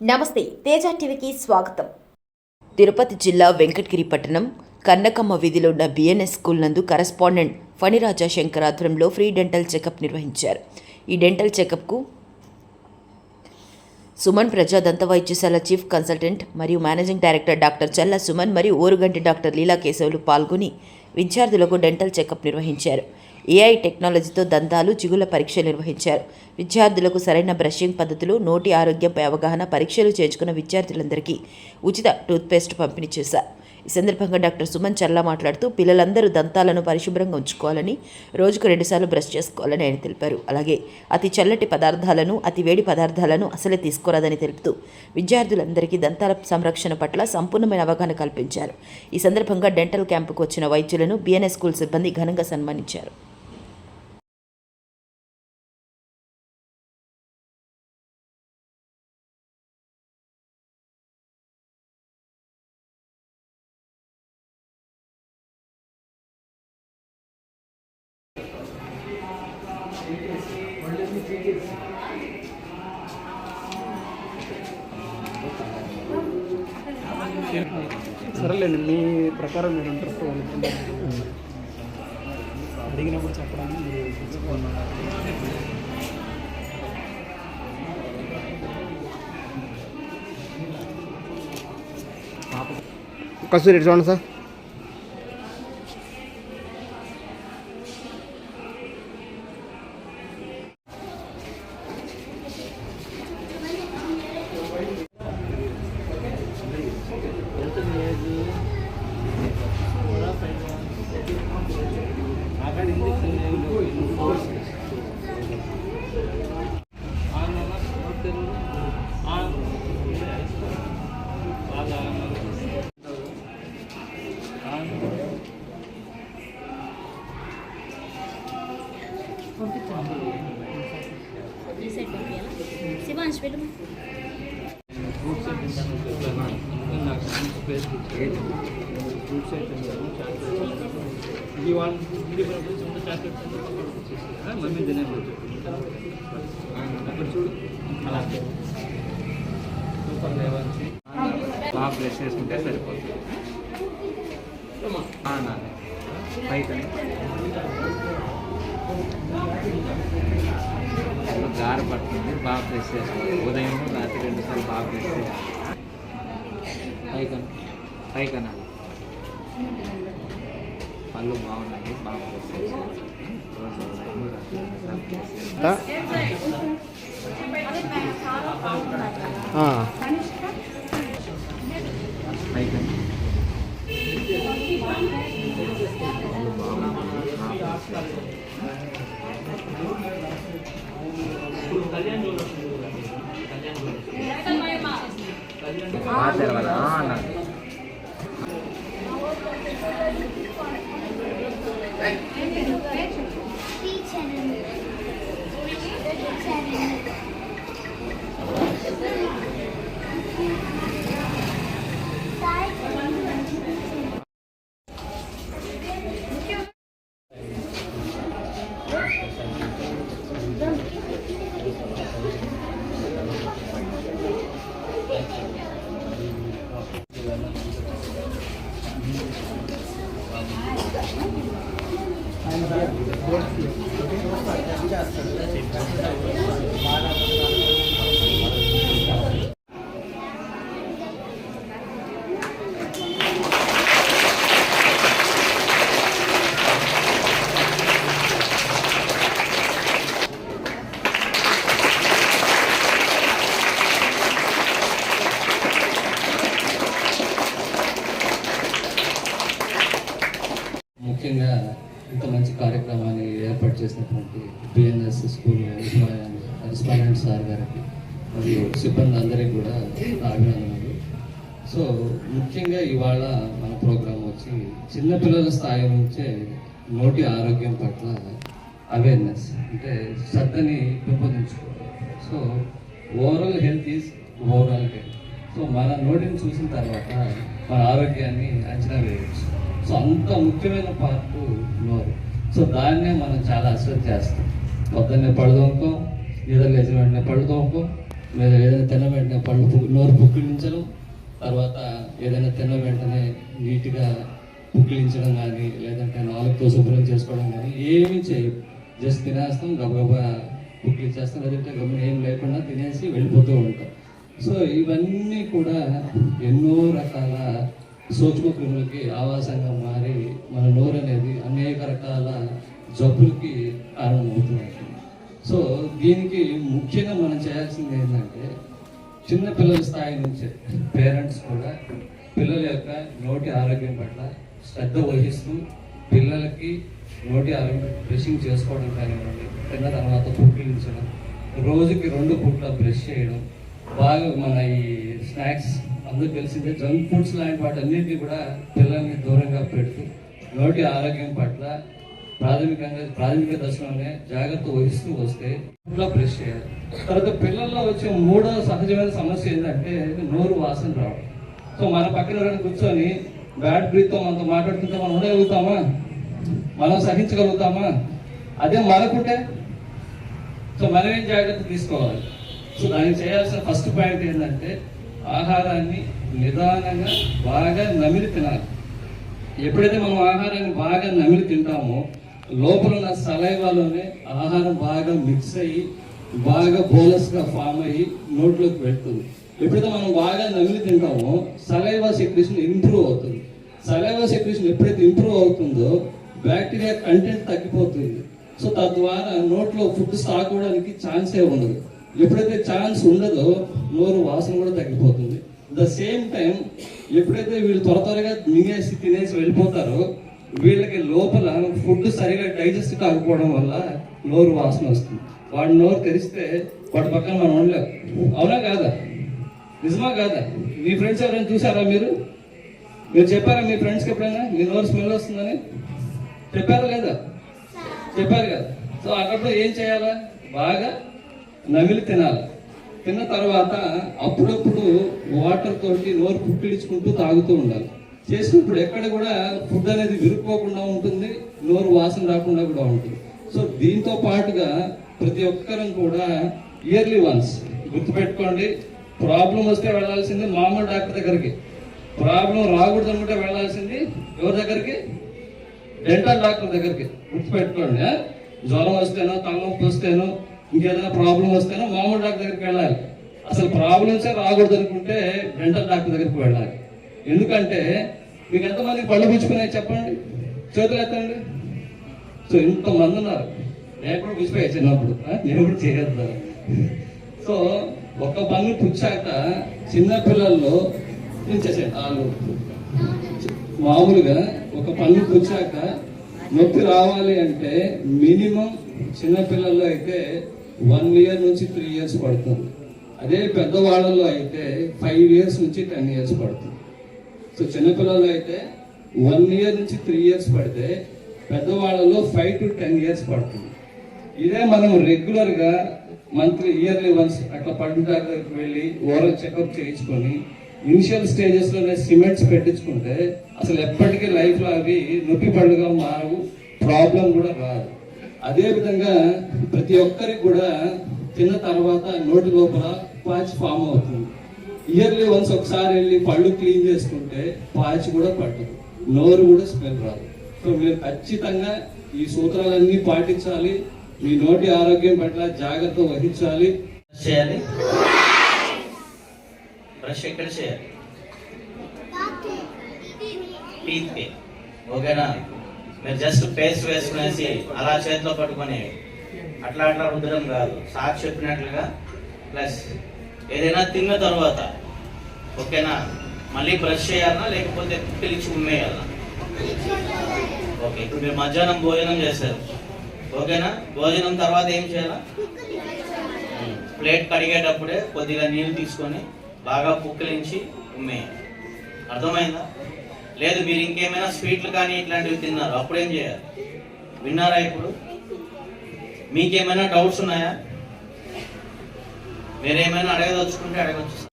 నమస్తే తేజ టీవీకి స్వాగతం. తిరుపతి జిల్లా వెంకటగిరి పట్టణం కన్నకమ్మ వీధిలో ఉన్న బిఎన్ఎస్ స్కూల్ నందు కరస్పాండెంట్ ఫణిరాజా శంకర్ ఆధ్వర్యంలో ఫ్రీ డెంటల్ చెకప్ నిర్వహించారు. ఈ డెంటల్ చెకప్కు సుమన్ ప్రజా దంత వైద్యశాల చీఫ్ కన్సల్టెంట్ మరియు managing director doctor Challa Suman మరియు ఓరుగంటి డాక్టర్ లీలా కేశవులు పాల్గొని విద్యార్థులకు డెంటల్ చెకప్ నిర్వహించారు. ఏఐ టెక్నాలజీతో దంతాలు చిగుల పరీక్ష నిర్వహించారు. విద్యార్థులకు సరైన బ్రషింగ్ పద్ధతులు నోటి ఆరోగ్యంపై అవగాహన పరీక్షలు చేర్చుకున్న విద్యార్థులందరికీ ఉచిత టూత్పేస్ట్ పంపిణీ చేశారు. ఈ సందర్భంగా డాక్టర్ సుమన్ చల్లా మాట్లాడుతూ పిల్లలందరూ దంతాలను పరిశుభ్రంగా ఉంచుకోవాలని రోజుకు రెండుసార్లు బ్రష్ చేసుకోవాలని ఆయన తెలిపారు. అలాగే అతి చల్లటి పదార్థాలను అతి వేడి పదార్థాలను అసలే తీసుకోరాదని తెలుపుతూ విద్యార్థులందరికీ దంతాల సంరక్షణ పట్ల సంపూర్ణమైన అవగాహన కల్పించారు. ఈ సందర్భంగా డెంటల్ క్యాంపుకు వచ్చిన వైద్యులను బిఎన్ఎస్ స్కూల్ సిబ్బంది ఘనంగా సన్మానించారు. సరేలేండి మీ ప్రకారం మీరు ఇంట్రెస్ట్ అడిగినప్పుడు చెప్పడానికి మీరు కస్తూరి చూడండి సార్. రీసెట్ పంపించాలా శివాంశ్ వెళ్ళు మమ్మీ అక్కడ చూడు అలా సూపర్ లేవచ్చు బాగా బ్రష్ చేసుకుంటే సరిపోతుంది ఆ, పైకి గార పడుతుంది బాగా బ్రష్ చేసుకోవాలి ఉదయం రాత్రి రెండు సార్లు బాగా బ్రష్ చేయాలి పైకన్ పైకనా పళ్ళు బాగున్నాయి బాగా బ్రష్ చేసుకోవాలి రోజు ఉదయం రాత్రి రెండు సార్లు బ్రష్ చేసుకోవాలి. ఆ. పైకన్ బాగా Italiano ముఖ్యంగా చేసినటువంటి బిఎన్ఎస్ స్కూల్ రెస్పాండెంట్ సార్ గారికి మరియు సిబ్బంది అందరికీ కూడా అభినందనలు. సో ముఖ్యంగా ఇవాళ మన ప్రోగ్రాం వచ్చి చిన్నపిల్లల స్థాయి నుంచే నోటి ఆరోగ్యం పట్ల అవేర్నెస్ అంటే శ్రద్ధని పెంపొందించుకోవాలి so overall health is overall health. So మన నోటిని చూసిన తర్వాత మన ఆరోగ్యాన్ని అంచనా వేయవచ్చు సో అంత ముఖ్యమైన పార్ట్ నోరు. సో దాన్నే మనం చాలా అశ్రద్ధ చేస్తాం. పొద్దున్నే పళ్ళు తోముకోం నిద్ర లేచిన వెంటనే పళ్ళు తోముకోం లేదా ఏదైనా తిన్న వెంటనే పళ్ళు నోరు పుక్కిలించడం తర్వాత ఏదైనా తిన్న వెంటనే నీట్గా పుక్కిలించడం కానీ లేదంటే నాలుగుతో శుభ్రం చేసుకోవడం కానీ ఏమీ చేయవు జస్ట్ తినేస్తాం గబగబా పుక్కిలించేస్తాం లేదంటే గమ్మున ఏం లేకుండా తినేసి వెళ్ళిపోతూ ఉంటాం. సో ఇవన్నీ కూడా ఎన్నో రకాల సూక్ష్మ క్రిములకి ఆవాసంగా మారి మన నోరు అనేది అనేక రకాల జబ్బులకి కారణమవుతుంది. సో దీనికి ముఖ్యంగా మనం చేయాల్సింది ఏంటంటే చిన్న పిల్లల స్థాయి నుంచే పేరెంట్స్ కూడా పిల్లల యొక్క నోటి ఆరోగ్యం పట్ల శ్రద్ధ వహిస్తూ పిల్లలకి నోటి ఆరోగ్యం బ్రషింగ్ చేసుకోవడం కానివ్వండి తిన్న తర్వాత పుట్టించడం రోజుకి రెండు పూట్ల బ్రష్ చేయడం బాగా మన ఈ స్నాక్స్ అందరూ తెలిసిందే జంక్ ఫుడ్స్ లాంటి వాటి అన్నింటినీ కూడా పిల్లల్ని దూరంగా పెడుతూ నోటి ఆరోగ్యం పట్ల ప్రాథమికంగా ప్రాథమిక దశలోనే జాగ్రత్త వహిస్తూ వస్తే ఇంట్లో బ్రష్ చేయాలి. తర్వాత పిల్లల్లో వచ్చే మూడో సహజమైన సమస్య ఏంటంటే నోరు వాసన రావడం. సో మన పక్కన ఎవరైనా కూర్చొని బ్యాడ్ బ్రీత్తో మనతో మాట్లాడుతుంటే మనం ఉండగలుగుతామా? మనం సహించగలుగుతామా? అదే మనకుంటే? సో మనం ఏం జాగ్రత్త తీసుకోవాలి? సో దానికి చేయాల్సిన ఫస్ట్ పాయింట్ ఏంటంటే ఆహారాన్ని నిదానంగా బాగా నమిలి తినాలి. ఎప్పుడైతే మనం ఆహారాన్ని బాగా నమిలి తింటామో లోపల ఉన్న సలైవాలోనే ఆహారం బాగా మిక్స్ అయ్యి బాగా బోలస్గా ఫామ్ అయ్యి నోట్లోకి పెడుతుంది ఎప్పుడైతే మనం బాగా నమిలి తింటామో సలైవా సెక్రేషన్ ఇంప్రూవ్ అవుతుంది. సలైవా సెక్రేషన్ ఎప్పుడైతే ఇంప్రూవ్ అవుతుందో బ్యాక్టీరియా కంటెంట్ తగ్గిపోతుంది. సో తద్వారా నోట్లో ఫుడ్ స్టాక్ ఛాన్సే ఉండదు. ఎప్పుడైతే ఛాన్స్ ఉండదో నోరు వాసన కూడా తగ్గిపోతుంది. ద సేమ్ టైం ఎప్పుడైతే వీళ్ళు త్వర త్వరగా మింగేసి తినేసి వెళ్ళిపోతారో వీళ్ళకి లోపల ఫుడ్ సరిగా డైజెస్ట్ కాకపోవడం వల్ల నోరు వాసన వస్తుంది. వాడి నోరు తెరిస్తే వాడి పక్కన మనం ఉండలేం. అవునా కాదా? నిజమా కాదా? మీ ఫ్రెండ్స్ ఎవరైనా చూసారా మీరు? మీరు చెప్పారా మీ ఫ్రెండ్స్కి ఎప్పుడైనా? మీ నోరు స్మెల్ వస్తుందని? చెప్పారా లేదా? చెప్పారు కదా. సో అక్కడ ఏం చేయాలా? బాగా నమిలి తినాలి. తిన్న తర్వాత అప్పుడప్పుడు వాటర్ తోటి నోరు పుట్టిడించుకుంటూ తాగుతూ ఉండాలి. చేసినప్పుడు ఎక్కడ కూడా ఫుడ్ అనేది విరుక్కోకుండా ఉంటుంది నోరు వాసన రాకుండా కూడా ఉంటుంది. సో దీంతో పాటుగా ప్రతి ఒక్కరం కూడా ఇయర్లీ వన్స్ గుర్తుపెట్టుకోండి ప్రాబ్లం వస్తే వెళ్ళాల్సింది మామూలు డాక్టర్ దగ్గరికి. ప్రాబ్లం రాకూడదు అనుకుంటే వెళ్ళాల్సింది ఎవరి దగ్గరికి? డెంటల్ డాక్టర్ దగ్గరికి. గుర్తుపెట్టుకోండి జ్వరం వస్తేనో తలనొప్పి వస్తేనో ఇంకేదైనా ప్రాబ్లం వస్తేనే మామూలు డాక్టర్ దగ్గరికి వెళ్ళాలి. అసలు ప్రాబ్లమ్సే రాకూడదు అనుకుంటే డెంటల్ డాక్టర్ దగ్గరికి వెళ్ళాలి. ఎందుకంటే మీకు ఎంతమందికి పళ్ళు పుచ్చుకున్నాయి చెప్పండి. చేతులు ఎత్తండి. సో ఇంతమంది ఉన్నారు. నేను కూడా పుచ్చిపోయా చిన్నప్పుడు. నేను కూడా చేయొద్దు సో ఒక పన్ను పుచ్చాక చిన్నపిల్లల్లో పిల్లల్లో చేసేయండి వాళ్ళు మామూలుగా ఒక పన్ను పుచ్చాక నొప్పి రావాలి అంటే మినిమం చిన్నపిల్లల్లో అయితే వన్ ఇయర్ నుంచి త్రీ ఇయర్స్ పడుతుంది. అదే పెద్దవాళ్ళలో అయితే ఫైవ్ ఇయర్స్ నుంచి టెన్ ఇయర్స్ పడుతుంది. సో చిన్నపిల్లలు అయితే వన్ ఇయర్ నుంచి త్రీ ఇయర్స్ పడితే పెద్దవాళ్ళలో ఫైవ్ టు టెన్ ఇయర్స్ పడుతుంది. ఇదే మనం రెగ్యులర్గా మంత్లీ ఇయర్లీ వన్స్ అట్లా పండు దగ్గరికి వెళ్ళి ఓరల్ చెకప్ చేయించుకొని ఇనిషియల్ స్టేజెస్లోనే సిమెంట్స్ పెట్టించుకుంటే అసలు ఎప్పటికీ లైఫ్లో అవి నొప్పి పండుగ మారవు ప్రాబ్లం కూడా రాదు. అదే విధంగా ప్రతి ఒక్కరికి కూడా తిన్న తర్వాత నోటి లోపల పాచి ఫామ్ అవుతుంది. ఇయర్లీ వన్స్ ఒకసారి వెళ్ళి పళ్ళు క్లీన్ చేసుకుంటే పాచి కూడా పట్టదు. నోరు కూడా స్మెల్ రాదు. సో మీరు ఖచ్చితంగా ఈ సూత్రాలన్నీ పాటించాలి. మీ నోటి ఆరోగ్యం పట్ల జాగ్రత్త వహించాలి. చేయాలి. బ్రష్ ఎక్కడ చేయాలి? టీత్ ఓకేనా? మీరు జస్ట్ పేస్ట్ వేసుకునేసి అలా చేతిలో పట్టుకొని అట్లా అట్లా ఉండడం కాదు. సార్ చెప్పినట్లుగా ప్లస్ ఏదైనా తిన్న తర్వాత ఓకేనా? మళ్ళీ బ్రష్ చేయాలన్నా లేకపోతే పిలిచి ఉమ్మేయాలా ఓకే ఇప్పుడు మీరు మధ్యాహ్నం భోజనం చేశారు. ఓకేనా? భోజనం తర్వాత ఏం చేయాలా? ప్లేట్ కడిగేటప్పుడే కొద్దిగా నీళ్ళు తీసుకొని బాగా పుక్కిలించి ఉమ్మేయాలి. అర్థమైందా? లేదు మీరు ఇంకేమైనా స్వీట్లు కానీ ఇట్లాంటివి తిన్నారు అప్పుడు ఏం చేయాలి? విన్నారా ఇప్పుడు? మీకేమైనా డౌట్స్ ఉన్నాయా? మీరేమైనా అడగదలుచుకుంటే అడగచ్చు